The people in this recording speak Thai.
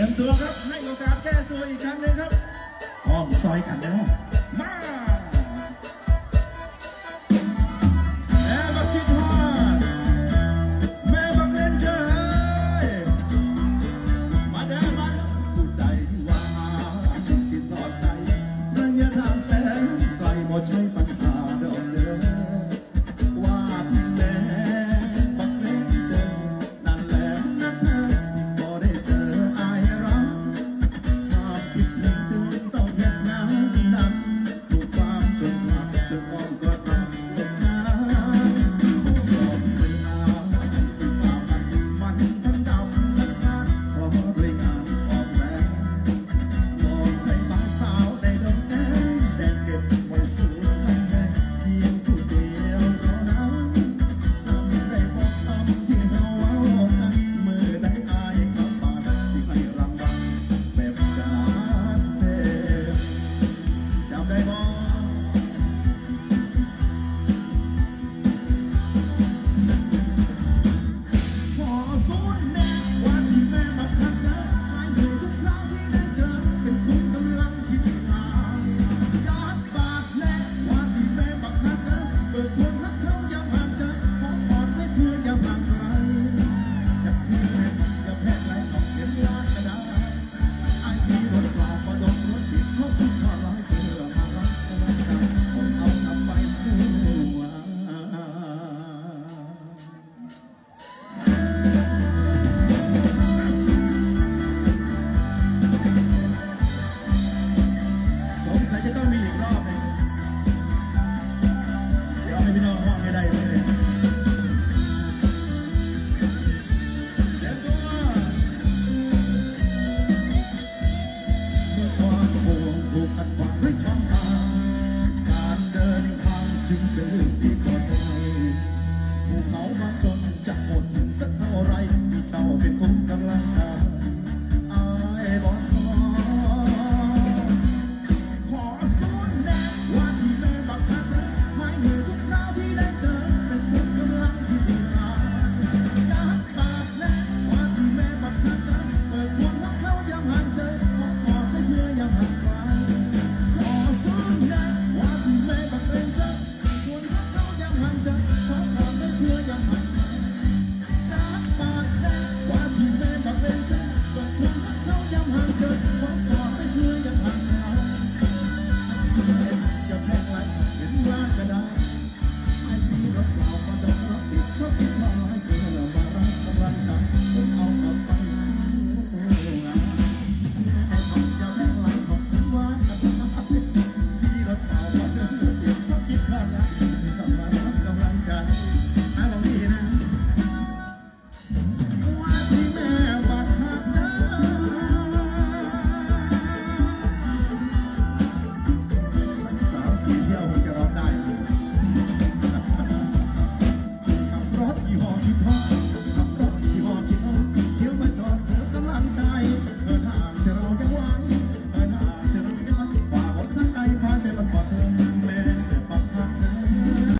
รียมตัวครับให้โอกาสแก้ตัวอีกครั้งหนึ่งครับอ้อมซอยกันแล้วมาแม่บกิดฮอดแม่บกเล่นเชมาเด้อมาผู้ใดว่สิทอดใจระยะทางแสนไกลบ่ใช่ปัญหา ว่าเป็นคนกำลังทำ